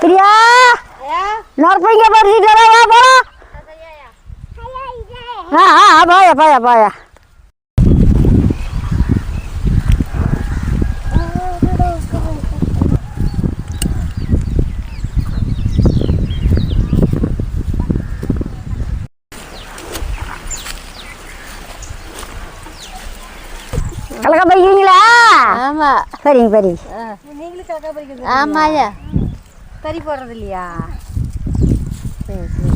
பிரியா நொறுப்பீங்க பறிச்சுட்டு வா வா போலாம் ஆ ஆ போயா போயா போயா கலக்க பறிக்கிறீங்களா ஆமா சரிங்க சரி நீங்களும் கக்கா பறிக்கிறது ஆமாயா கறி போடுறது இல்லையா சரி சரி.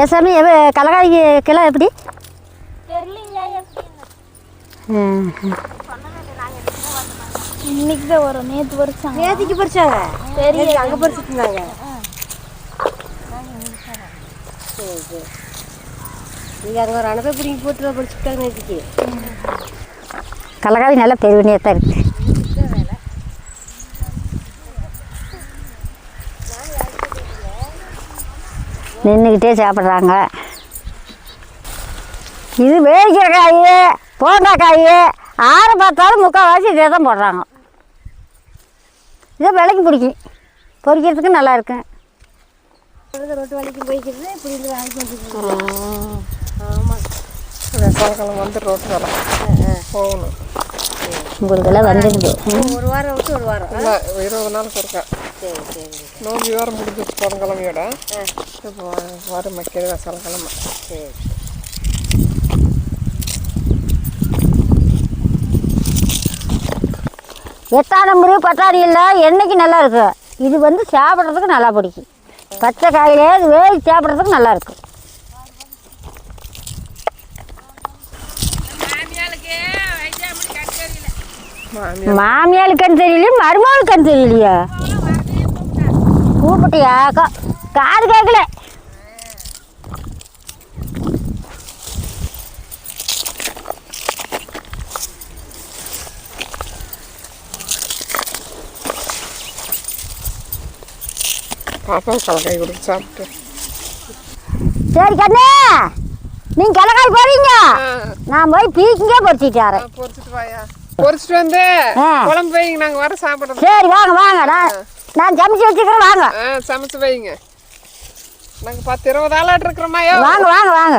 ஏன் சாமி கலக்காய்க்கு கிலோ எப்படி. இன்னைக்கு தான் வரும். நேற்று பறிச்சாங்க நேத்திக்கு பறிச்சாங்க சரி அங்கே பறிச்சுட்டு இருந்தாங்க. சரி சரி. நீங்கள் அங்கே ஒரு அனுப்பை பிடிங்கி போட்டு பறிச்சுட்டாங்க நேத்திக்கு. கலக்காய் நல்லா பெருவனியாக தான் இருக்குது நின்றுக்கிட்டே சாப்பிட்றாங்க. இது வேடிக்கிற காய் போண்டா காய் ஆறு பார்த்தாலும் முக்கால்வாசி இதே தான் போடுறாங்க. இதை விலைக்கு பிடிக்கும். பொரிக்கிறதுக்கு நல்லா இருக்கும் ரோட்டு வலிக்கு போய்க்கிறது இப்படி இருந்து வேலைக்கு வந்துருக்கு ஆமாம் வந்து ரோட்டு வேலை. போகணும். உங்களுக்கெல்லாம் வந்துடுது ஒரு வாரம் விட்டு ஒரு வாரம். இருபது நாளுக்கு இருக்கா சரி சரி. நோம்பி வேறு முடிஞ்சிச்சு புதன்கிழமையோட இப்போ வரும் வைக்கிறது சரி எட்டாம் நம்பரு பட்டாணி இல்லை என்னைக்கு நல்லா இருக்கு? இது வந்து சாப்பிட்றதுக்கு நல்லா பிடிக்கும். பச்சை காயிலே இது வேக சாப்பிட்றதுக்கு நல்லா இருக்கும் மாமியார் மாமியாளுக்குன்னு தெரியலையே மருமகளுக்குன்னு தெரியலையா? கூப்பிட்டியா காது கேட்கல. பாப்பா கலக்காய் கொடுத்து சாப்பிட்டு. சரி கண்ணு. நீங்க கிழக்காய் போறீங்க? நான் போய் பீக்கிங்கே பொறிச்சிட்டு வரேன் பொரிச்சிட்டு வாயா. பொரிச்சிட்டு வந்து. குழம்பு வைங்க நாங்கள் வர சாப்பிட்றது சரி வாங்க வாங்க. நான் சமைச்சு வச்சுக்கிறேன் வாங்க. ஆ சமைச்சு வைங்க. நாங்கள் பத்து இருபது ஆளாட்டு இருக்கிறோமாயோ வாங்க வாங்க வாங்க.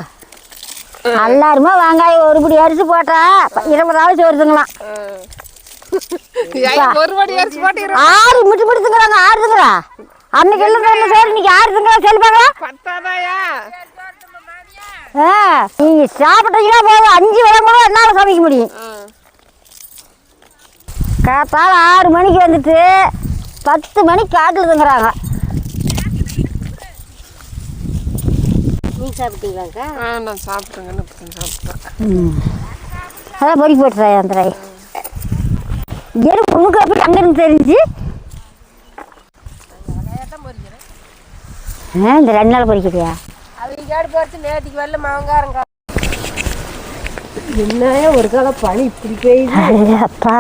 எல்லாருமே வெங்காயம் ஒரு பிடி அரிசி போட்டா ப- இருபதாவது வருதுங்களாம் ஒரு படி அரிசி போட்டு இரு- ஆறு மிட்டு மிட்டுங்கிறாங்க ஆறுதுங்கிறா. அன்னைக்கு இல்லை ரெண்டு சோறு இன்னைக்கு ஆறுதுங்களா சொல்லுவாங்களா பத்தாதாயா? ஆ நீங்க சாப்பிட்டீங்கன்னா போதும். அஞ்சு விளம்பரம் என்னால் சமைக்க முடியும். காத்தால ஆறு மணிக்கு வந்துட்டு பத்து மணிக்கு காட்டுதுங்கிறாங்க நீங்கள் சாப்பிட்டீங்களாக்கா ஆ நான் சாப்பிட்டேங்கன்னு இப்போ சாப்பிட்டேன். அதான் பொறி போட்டுறேன் அந்த ராய். எரு உனக்கு எப்படி அங்கேருந்து தெரிஞ்சு. ஆ இந்த ரெண்டு நாள் பொறிக்கிறியா அவங்க கேடு போட்டு நேற்றுக்கு வரல மாங்காரங்க. என்ன ஒரு காலம் பனி இப்படி பெய்யுது? அப்பா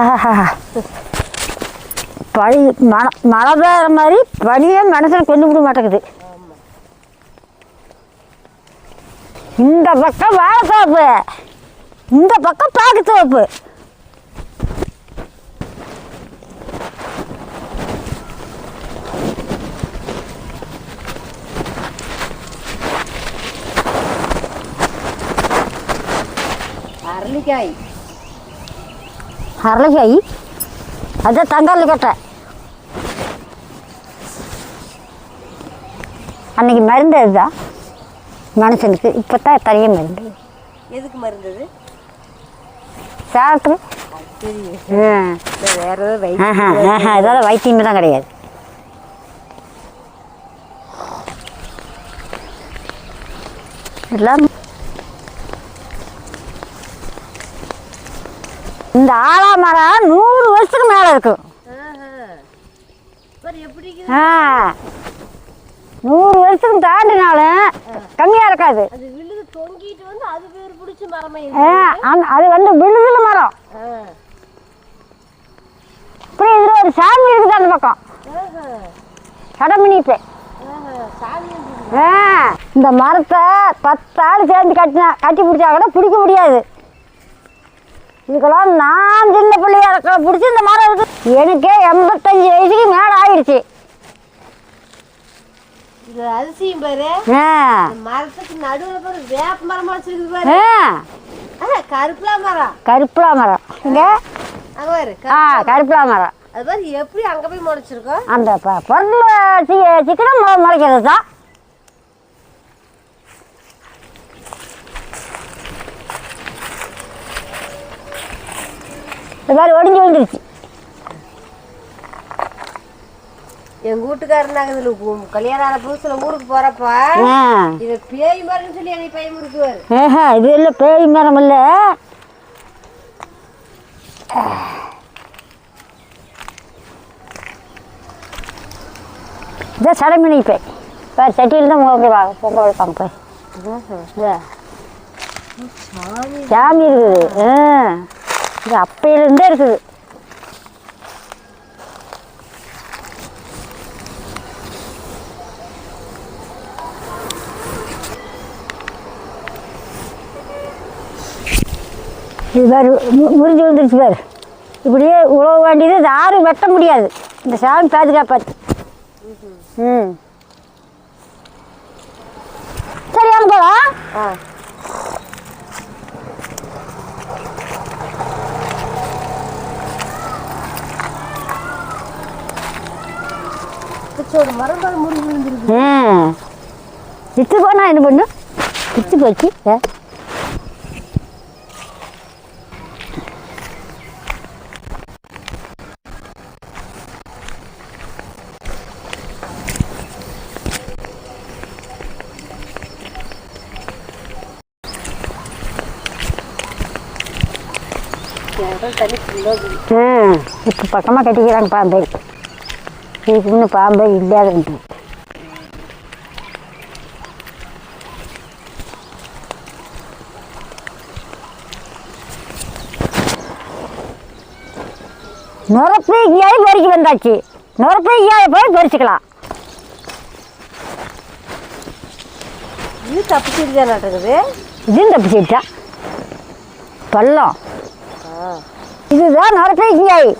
பனி மழை மழை பெய்கிற மாதிரி பனியே மனசில் கொண்டு விட மாட்டேங்குது. இந்த பக்கம் வாழைத்தோப்பு இந்த பக்கம் பாக்குத்தோப்பு அரளிக்காய் அரளிக்காய் அதான் தங்காளி கட்டை. அன்னைக்கு மருந்து அதுதான். மனுஷனுக்கு இப்போ தான் தனியாக மருந்து. எதுக்கு மருந்தது சாப்பிட்டு. வேற ஏதாவது வைத்தியமே தான் கிடையாது. எல்லாம் இந்த ஆலாமரம் நூறு வருஷத்துக்கு மேலே இருக்கும் நூறு வருஷத்துக்கு தாண்டினாலும் கம்மியாக இருக்காது. அது வந்து மரமே விழுதுல மரம். இப்படி இதில் ஒரு சாமி இருக்குது அந்த பக்கம். கடமணிப்பு ஆ. இந்த மரத்தை பத்து ஆள் சேர்ந்து கட்டினா கட்டி பிடிச்சா கூட பிடிக்க முடியாது. இதுக்கெல்லாம் நான் சின்ன பிள்ளையா இருக்க பிடிச்சி இந்த மரம் இருக்கு எனக்கே எண்பத்தஞ்சு வயசுக்கு மேலே ஆயிடுச்சு இந்த அரிசியும் பாரு மரத்துக்கு நடுவுல பாரு வேப்ப மரம் வச்சிருக்கு பாரு. கருப்புலா மரம் கருப்புலா மரம். இங்கே? ஆ கருப்புலா மரம். அது பாரு எப்படி அங்க போய் முளைச்சிருக்கோம்? அந்த பொருள் சிக்கனம் முளைக்கிறது தான் இது மாதிரி ஒடிஞ்சு விழுந்துருச்சு. எங்க வீட்டுக்காரர் நாங்க இதுல கல்யாணம் ஆன புதுசுல ஊருக்கு போறப்ப இத பேய் மரம்னு சொல்லி என்னை பையன் இருக்குவாரு ஏஹா இது இல்லை பேய் மரம் இல்லை? இதான் சடமினி பேய். வேறு சட்டியில் தான் பொங்கல் பொங்க வைப்பாங்க போய். சாமி இருக்குது. ஆ. இது அப்பையிலேருந்தே இருக்குது. இது பாரு முறிஞ்சு வந்துருச்சு பாரு. இப்படியே உழவு வேண்டியது யாரும் வெட்ட முடியாது. இந்த சாமி பாதுகாப்பாது ம். சரி போகலாம் ஆ பிச்சோட மரம் பாரு முறிஞ்சு விழுந்துருக்கு ம் வித்து போனால் என்ன பண்ணு? வித்து போச்சு. ஏ. தண்ணி ஃபுல்லாக ம். இப்போ பக்கமாக கட்டிக்கிறாங்க பாம்பை இதுக்கு இன்னும் பாம்பை இல்லாதுன்ட்டு நுரப்பு இங்கேயாவது பறிக்க வந்தாச்சு. நுரப்பு இங்கேயாவது போய் பறிச்சுக்கலாம். இது நடக்குது? இதுவும் தப்பிச்சுட்டா பள்ளம். இதுதான் நுரப்பு இங்கேயாய்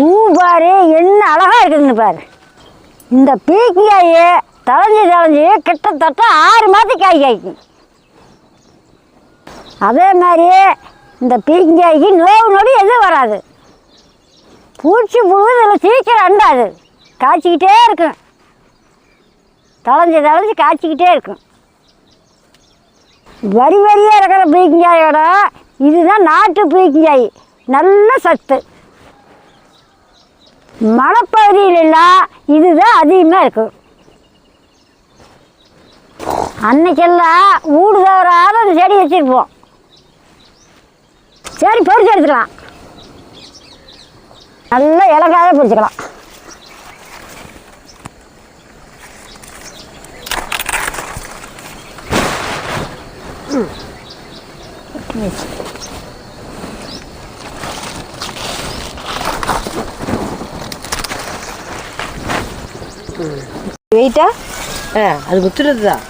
பூ பாரு என்ன அழகா இருக்குதுன்னு பாரு. இந்த பீக்கிங்காய் தளைஞ்சு தளைஞ்சு கிட்டத்தட்ட ஆறு மாதத்துக்கு காய் காய்க்கும் அதே மாதிரி இந்த பீக்கியாய்க்கு நோவு நொடி எதுவும் வராது. பூச்சி புழு இதில் சீக்கிரம் அண்டாது. காய்ச்சிக்கிட்டே இருக்கும். தளைஞ்சு தளைஞ்சு காய்ச்சிக்கிட்டே இருக்கும். வரி வரியாக இருக்கிற பீக்கிங்காயோட இதுதான் நாட்டு பீக்கிங்காய் நல்ல சத்து. மலைப்பகுதியிலெல்லாம் இதுதான் அதிகமாக இருக்கும் அன்னைக்கெல்லாம் ஊடு தவறாத அந்த செடி வச்சுருப்போம். சரி பறிச்சு எடுத்துக்கலாம். நல்லா இலக்காக பறிச்சுக்கலாம். வெயிட்டா ஆ அது குத்துறது தான்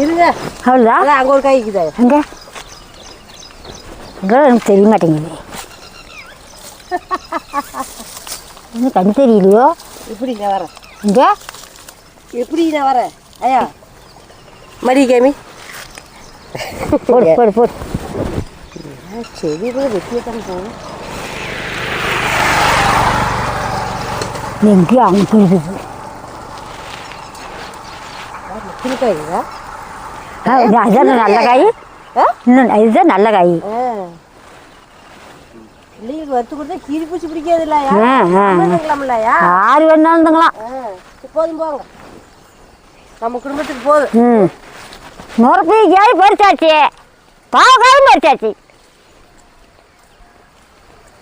இருங்க. அவ்வளோதான் அதான் அங்கே ஒரு காய் இருக்குதா அங்கே? அங்கே எனக்கு தெரிய மாட்டேங்குது. இன்னும் கண் தெரியலையோ எப்படி நான் வரேன் இங்கே? எப்படி நான் வரேன் ஐயா மடி கேமி. போடு போடு போடு. செடி கூட வெட்டியே தான் போகணும் எங்கேயும் அங்கே இருக்குது அதுதான் நல்ல காய் இன்னும் இதுதான் நல்ல காய் பிள்ளைங்களுக்கு வறுத்து கொடுத்தா கீரி பூச்சி பிடிக்காது இல்லையா யார் வேணாலும் இருந்துங்களாம் போதும் போங்க நம்ம குடும்பத்துக்கு போதும் ம் முறப்பி காய் பறிச்சாச்சு பாவக்காயும் பறிச்சாச்சு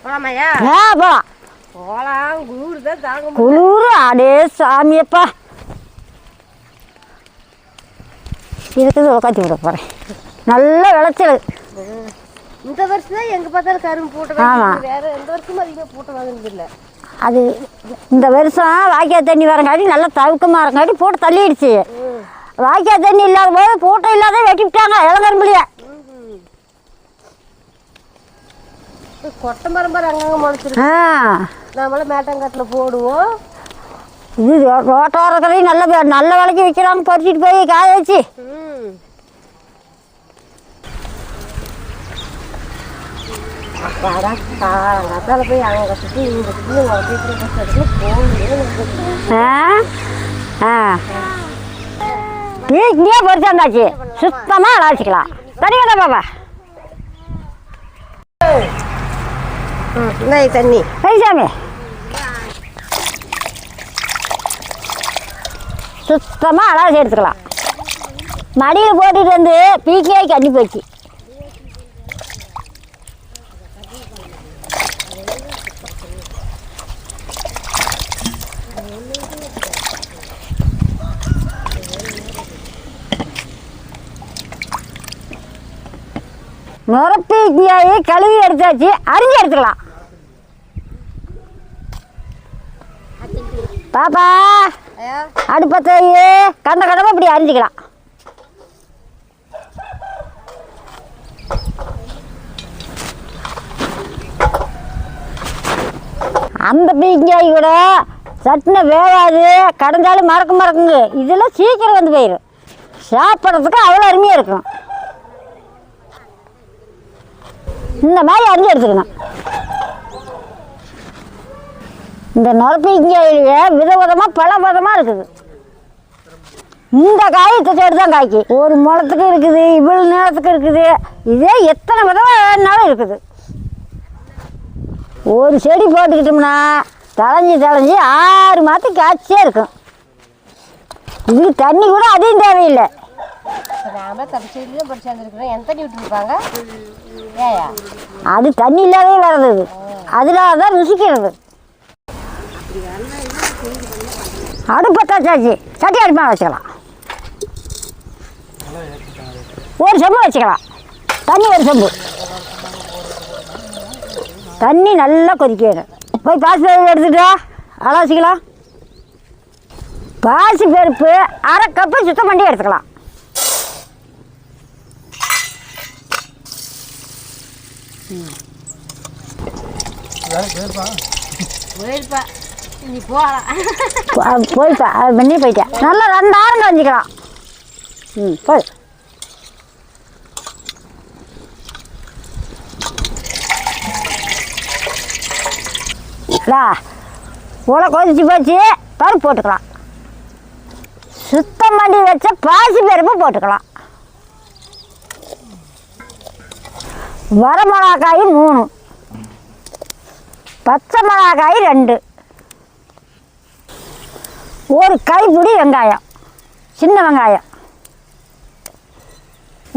போலாமையா ஆ போகலாம் போலாம் குளிர் அடே சாமியப்பா. இருக்குது உக்காத்தி விட போகிறேன் நல்ல விளைச்சல். இந்த வருஷம் தான் எங்க பார்த்தாலும் கரும்பு போட்டு ஆமா. வைக்கிறது. வேற எந்த வருஷமும் அதிகமாக போட்டு வாங்குறது இல்ல. அது இந்த வருஷம் வாய்க்கால் தண்ணி வரங்காட்டி நல்லா தவுக்கமாக இருக்கங்காட்டி போட்டு தள்ளிடுச்சு. வாய்க்கால் தண்ணி இல்லாத போது போட்டோ இல்லாத வெட்டி விட்டாங்க இளங்கரும்புலிய. கொட்டை மரம் பாரு அங்கங்கே முளைச்சிருக்கு. ஆ. நம்மளாம் மேட்டங்காட்டில் போடுவோம். இது ரோட்டோரத்துலையும் நல்ல நல்ல விலைக்கு விற்கிறாங்க பறிச்சிட்டு போய் காய வச்சு. போய் அங்கே சுற்றி இங்கே சுற்றி பொறிச்சாந்தாச்சு சுத்தமாக அலாச்சிக்கலாம் தனியாக பாப்பா. போகணும் தண்ணி பைசாமி சுத்தமாக அலாசி எடுத்துக்கலாம் மடியில் போட்டுட்டு வந்து பீக்கியாய் கண்ணி போச்சு நுரப்பீக்கியாயை கழுவி எடுத்தாச்சு அரிஞ்சு எடுத்துக்கலாம் பாப்பா. ஐயா. அடுப்பத்தையே கண்ட கடமை இப்படி அரிஞ்சிக்கலாம் அந்த பீங்காய் கூட சட்டுன வேகாது. கடைஞ்சாலும் மறக்க மறக்குங்க. இதெல்லாம் சீக்கிரம் வந்து போயிடும் சாப்பிட்றதுக்கு அவ்வளோ அருமையாக இருக்கும். இந்த மாதிரி அரிஞ்சு எடுத்துக்கணும். இந்த நொரப்பீங்காயிலேயே விதவிதமாக பல விதமாக இருக்குது. இந்த காய் இத்தோடு தான் காய்க்கு. ஒரு முளத்துக்கு இருக்குது இவ்வளோ நேரத்துக்கு இருக்குது. இதே எத்தனை விதமாக வேணுனாலும் இருக்குது. ஒரு செடி போட்டுக்கிட்டோம்னா தளைஞ்சி தளைஞ்சி ஆறு மாதம் காய்ச்சியே இருக்கும். இதுக்கு தண்ணி கூட அதிகம் தேவையில்லை. அது தண்ணி இல்லாதே வர்றது. இது அதனால தான் ருசிக்கிறது. அடுப்பத்தாச்சாச்சு. சட்டி அடுப்பாக வச்சுக்கலாம். ஒரு செம்பு வச்சுக்கலாம். தண்ணி ஒரு செம்பு. தண்ணி நல்லா கொதிக்க வேணும் போய் பாசி பருப்பு எடுத்துட்டா அலாசிக்கலாம் பாசி பருப்பு அரை கப்பு சுத்தம் பண்ணி எடுத்துக்கலாம். போயிருப்பா நீ போகலாம் போ- அது பண்ணி போயிட்டேன் நல்லா ரெண்டாயிரம் கஞ்சிக்கலாம் ம் போய். உலை கொதிச்சு போச்சு. பருப்பு போட்டுக்கலாம். சுத்தம் பண்ணி வச்ச பாசி பருப்பு போட்டுக்கலாம். வரமிளகாய் மூணு. பச்சை மிளகாய் ரெண்டு. ஒரு கைப்பிடி வெங்காயம் சின்ன வெங்காயம்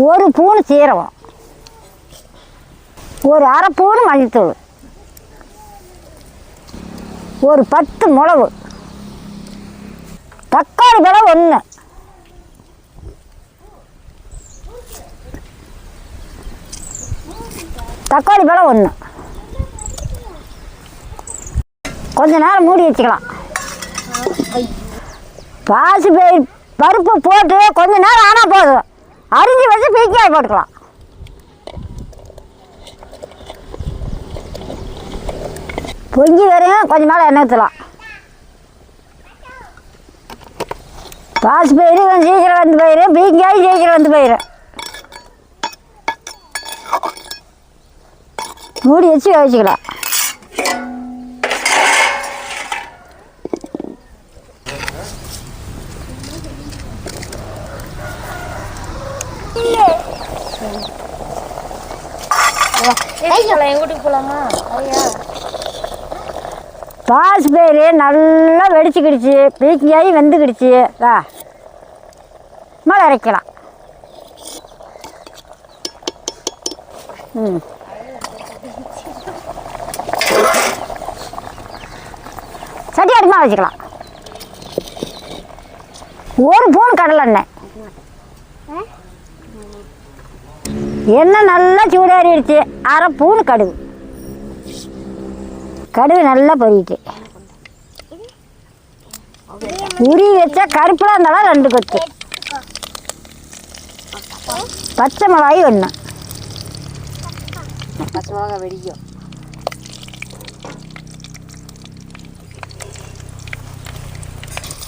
ஒரு பூணு சீரகம் ஒரு அரை பூணு மஞ்சத்தூள் ஒரு பத்து மிளகு தக்காளி பழம் ஒன்று தக்காளி பழம் ஒன்று கொஞ்ச நேரம் மூடி வச்சுக்கலாம். பாசி பயிர் பருப்பு போட்டு கொஞ்ச நேரம் ஆனால் போதும். அரிஞ்சு வச்சு பீக்காய் போட்டுக்கலாம். பொங்கி வரையும் கொஞ்ச நாள் எண்ணெய் ஊற்றலாம் பாசி பயிர் கொஞ்சம் சீக்கிரம் வந்து போயிரு பீக்காய் சீக்கிரம் வந்து போயிடும் மூடி வச்சு வச்சுக்கலாம் என் வீட்டுக்கு போலாமா? ஐயா. பாசி பயிர் நல்லா வெடிச்சுக்கிடுச்சு. பீக்கியாகி வெந்துக்கிடுச்சு. வா. மழை அரைக்கலாம் ம். சட்டி அடுமா வச்சுக்கலாம். ஒரு பூன் கடலை எண்ணெய் எண்ணெய் நல்லா சூடாறிடுச்சு. அரை பூணு கடுகு. கடுகு நல்லா பொறிட்டு உரி வச்சா கருப்பில் இருந்தாலும் ரெண்டு கொத்து. பச்சை மிளகாய் ஒன்று பச்சை மிளகாய் வெடிக்கும்.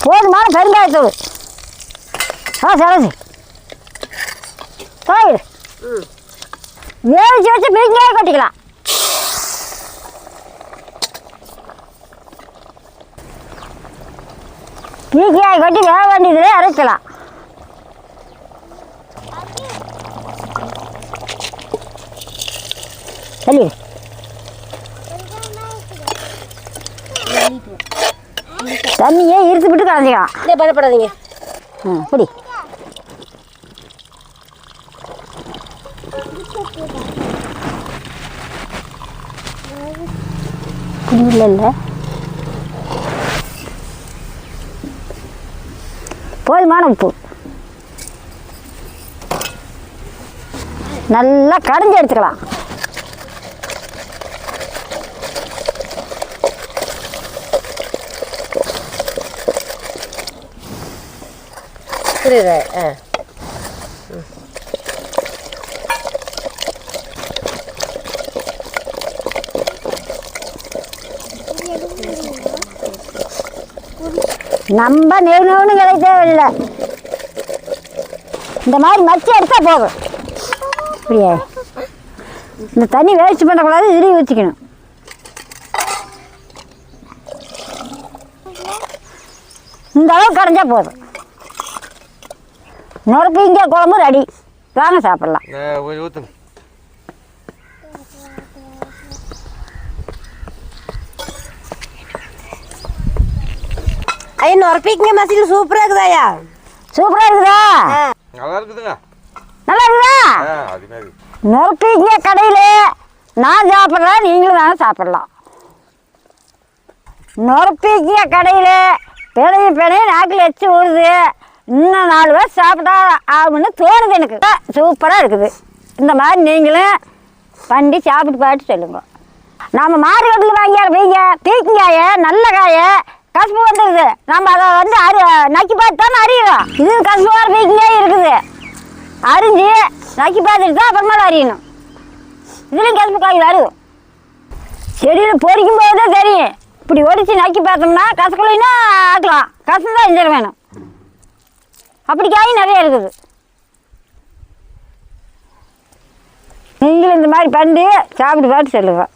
போதுமான பெருங்காயத்தூள். ஆ சரசு. போயிடு ம். வேவிச்சு வச்சு பிரிஞ்சாய கொட்டிக்கலாம். பீக்கியாய் கொட்டி வேக வேண்டியதுலே அரைக்கலாம். சொல்லி தண்ணியே இருத்து விட்டு கலந்துக்கலாம் இல்லை பயப்படாதீங்க. ம் குடி. இல்லை இல்லை போதுமான உப்பு. நல்லா கடைஞ்சி எடுத்துக்கலாம். புரியுது. ஆ. நம்ம நெவுனு கிடைக்க தேவையில்லை. இந்த மாதிரி மச்சி எடுத்தா போதும். அப்படியே. இந்த தண்ணி வேஸ்ட் பண்ணக்கூடாது இதுலேயும் ஊற்றிக்கணும் இந்த அளவு கரைஞ்சா போதும். நொறுப்பீங்க குழம்பு ரெடி வாங்க சாப்பிட்லாம். ஐயா நொறுப்பிங்க மசில். சூப்பராக இருக்குதாயா சூப்பராக இருக்குதா? நல்லா இருக்குதுங்க. நல்லா இருக்குதா? நொறுப்பீங்க கடையில். நான் சாப்பிட்றேன் நீங்களும் வேணால் சாப்பிட்லாம். நொறுப்பீங்க கடையில். பிணைய பிணைய நாக்கில் எச்சு ஊறுது. இன்னும் நாலு பேர் சாப்பிட்டா ஆகும்னு தோணுது எனக்கு. சூப்பராக இருக்குது. இந்த மாதிரி நீங்களும் பண்ணி சாப்பிட்டு பார்த்து சொல்லுங்க. நம்ம மார்க்கெட்டில் வாங்கியார பீங்க பீக்கங்காய நல்ல காய கசப்பு வந்துருது. நம்ம அதை வந்து அரி நக்கி பார்த்து தானே அறியணும். இது கசப்பான பீக்கங்காய் இருக்குது. அரிஞ்சு நக்கி பார்த்துட்டு தான் அப்புறமேல அறியணும். இதுலேயும் கசப்பு காய் வருது. செடியில் பொறிக்கும் போது தான் தெரியும். இப்படி ஒடிச்சு நக்கி பார்த்தோம்னா கசக்கலைன்னா ஆக்கலாம். கசம் தான் இஞ்சிட வேணும். அப்படி காய் நிறைய இருக்குது. நீங்களும் இந்த மாதிரி பண்ணி சாப்பிட்டு பார்த்து சொல்லுவேன்